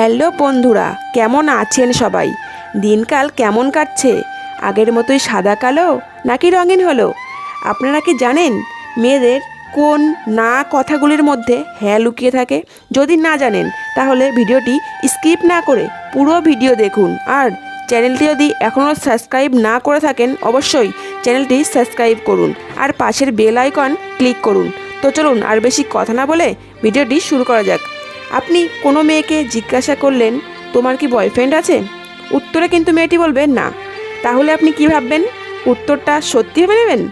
Hello বন্ধুরা, কেমন আছেন সবাই? দিনকাল কেমন কাটছে? আগের মতোই সাদা কালো নাকি রঙিন হলো? আপনারা কি জানেন মেয়েদের কোন না কথাগুলির মধ্যে হ্যাঁ লুকিয়ে থাকে? যদি না জানেন, তাহলে ভিডিওটি স্কিপ না করে পুরো ভিডিও দেখুন। আর চ্যানেলটি যদি এখনও সাবস্ক্রাইব না করে থাকেন, অবশ্যই চ্যানেলটি সাবস্ক্রাইব করুন। আর পাশের বেল আইকন ক্লিক করুন। তো চলুন আর বেশি কথা না বলে ভিডিওটি শুরু করা যাক। আপনি কোনো মেয়েকে জিজ্ঞাসা করলেন, তোমার কি বয়ফ্রেন্ড আছে? উত্তরে কিন্তু মেয়েটি বলবে, না। তাহলে আপনি কি ভাববেন? উত্তরটা সত্যি ভেবে নেবেন?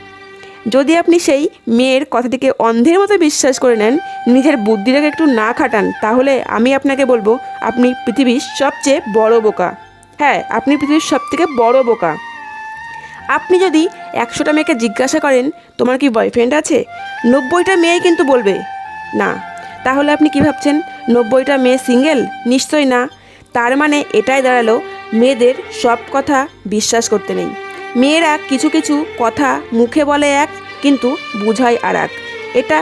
যদি আপনি সেই মেয়ের কথাটিকে অন্ধের মতো বিশ্বাস করে নেন, নিজের বুদ্ধিটাকে একটু না খাটান, তাহলে আমি আপনাকে বলব, আপনি পৃথিবীর সবচেয়ে বড় বোকা। হ্যাঁ আপনি পৃথিবীর সবথেকে বড় বোকা। আপনি যদি একশোটা মেয়েকে জিজ্ঞাসা করেন, তোমার কি বয়ফ্রেন্ড আছে? নব্বইটা মেয়েই কিন্তু বলবে, না। তাহলে আপনি কি ভাবছেন? নব্বইটা মেয়ে সিঙ্গেল? নিশ্চয়ই না। তার মানে এটাই দাঁড়াল মেয়েদের সব কথা বিশ্বাস করতে নেই। মেয়েরা কিছু কিছু কথা মুখে বলে এক, কিন্তু বুঝায় আর এক। এটা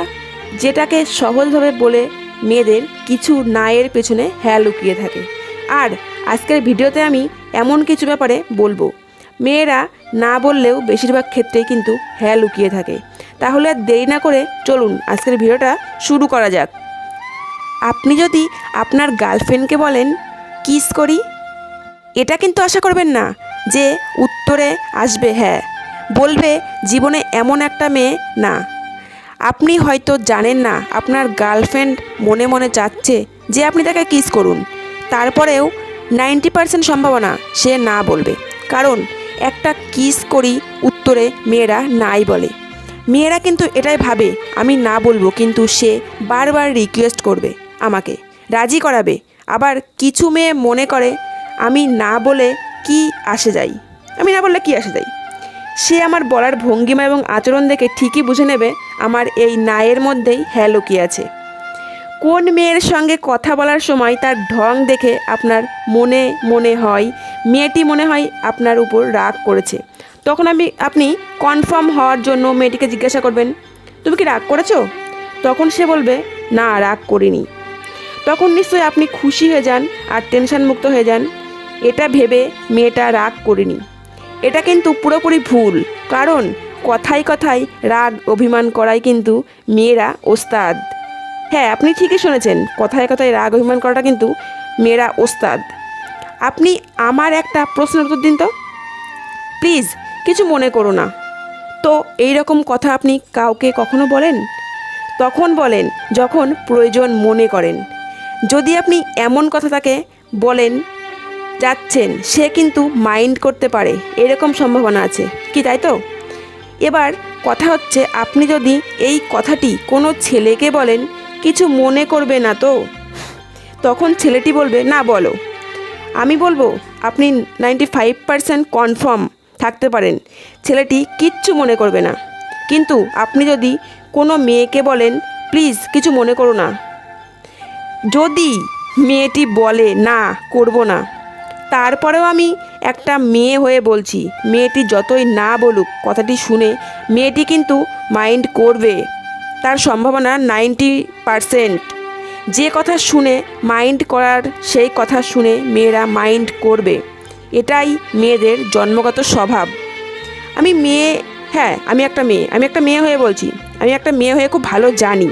যেটাকে সহজভাবে বলে মেয়েদের কিছু নায়ের পেছনে হ্যাঁ লুকিয়ে থাকে। আর আজকের ভিডিওতে আমি এমন কিছু ব্যাপারে বলব। মেয়েরা না বললেও বেশিরভাগ ক্ষেত্রেই কিন্তু হ্যাঁ লুকিয়ে থাকে। তাহলে আর দেরি না করে চলুন আজকের ভিডিওটা শুরু করা যাক। আপনি যদি আপনার গার্লফ্রেন্ডকে বলেন, কিস করি, এটা কিন্তু আশা করবেন না যে উত্তরে আসবে হ্যাঁ। বলবে, জীবনে এমন একটা মেয়ে না। আপনি হয়তো জানেন না, আপনার গার্লফ্রেন্ড মনে মনে চাচ্ছে যে আপনি তাকে কিস করুন। তারপরেও নাইনটি পার্সেন্ট সম্ভাবনা সে না বলবে। কারণ একটা কিস করি উত্তরে মেয়েরা নাই বলে। মেয়েরা কিন্তু এটাই ভাবে, আমি না বলব, কিন্তু সে বারবার রিকোয়েস্ট করবে। আমাকে। রাজি করাবে। আবার কিছু মেয়ে মনে করে, আমি না বলে কি আসে যাই? আমি না বললে কি আসে যাই? সে আমার বলার ভঙ্গিমা এবং আচরণ দেখে ঠিকই বুঝে নেবে আমার এই নায়ের মধ্যেই হ্যাঁ লুকিয়ে আছে। কোন মেয়ের সঙ্গে কথা বলার সময় তার ঢং দেখে আপনার মনে মনে হয়, মেয়েটি মনে হয় আপনার উপর রাগ করেছে। তখন আমি, আপনি কনফার্ম হওয়ার জন্য মেয়েটিকে জিজ্ঞাসা করবেন, তুমি কি রাগ করেছ? তখন সে বলবে, না, রাগ করিনি। তখন নিশ্চয়ই আপনি খুশি হয়ে যান আর টেনশন মুক্ত হয়ে যান। এটা ভেবে মেয়েটা রাগ করিনি। এটা কিন্তু পুরোপুরি ভুল, কারণ কথায় কথায় রাগ অভিমান করাই কিন্তু মেয়েরা ওস্তাদ। হ্যাঁ আপনি ঠিকই শুনেছেন, কথায় কথায় রাগ অভিমান করাটা কিন্তু মেয়েরা ওস্তাদ। আপনি আমার একটা প্রশ্নের উত্তর দিন তো? প্লিজ, কিছু মনে করো না। তো এই রকম কথা আপনি কাউকে কখনো বলেন? তখন বলেন, যখন প্রয়োজন মনে করেন। যদি আপনি এমন কথা তাকে বলেন, যাচ্ছেন, সে কিন্তু মাইন্ড করতে পারে। এরকম সম্ভাবনা আছে। কি তাই তো? এবার কথা হচ্ছে, আপনি যদি এই কথাটি কোনো ছেলেকে বলেন, কিছু মনে করবে না তো? তখন ছেলেটি বলবে, না, বলো। আমি বলব, আপনি নাইনটি ফাইভ পারসেন্ট কনফার্ম থাকতে পারেন। ছেলেটি কিচ্ছু মনে করবে না। কিন্তু আপনি যদি কোনো মেয়েকে বলেন, প্লিজ, কিছু মনে করো না। যদি মেয়েটি বলে, না, করব না। তারপরেও আমি একটা মেয়ে হয়ে বলছি, মেয়েটি যতই না বলুক, কথাটি শুনে মেয়েটি কিন্তু মাইন্ড করবে। তার সম্ভাবনা নাইনটি পারসেন্ট। যে কথা শুনে মাইন্ড করার, সেই কথা শুনে মেয়েরা মাইন্ড করবে। এটাই মেয়েদের জন্মগত স্বভাব। আমি মেয়ে হ্যাঁ আমি একটা মেয়ে, আমি একটা মেয়ে হয়ে বলছি। আমি একটা মেয়ে হয়ে খুব ভালো জানি।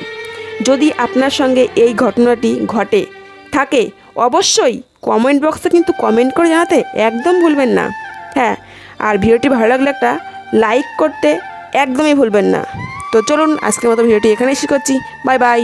যদি আপনার সঙ্গে এই ঘটনাটি ঘটে থাকে, অবশ্যই কমেন্ট বক্সে কিন্তু কমেন্ট করে জানাতে একদম ভুলবেন না। হ্যাঁ আর ভিডিওটি ভালো লাগলে একটা লাইক করতে একদমই ভুলবেন না। তো চলুন, আজকের মতো ভিডিওটি এখানেই করছি। Bye bye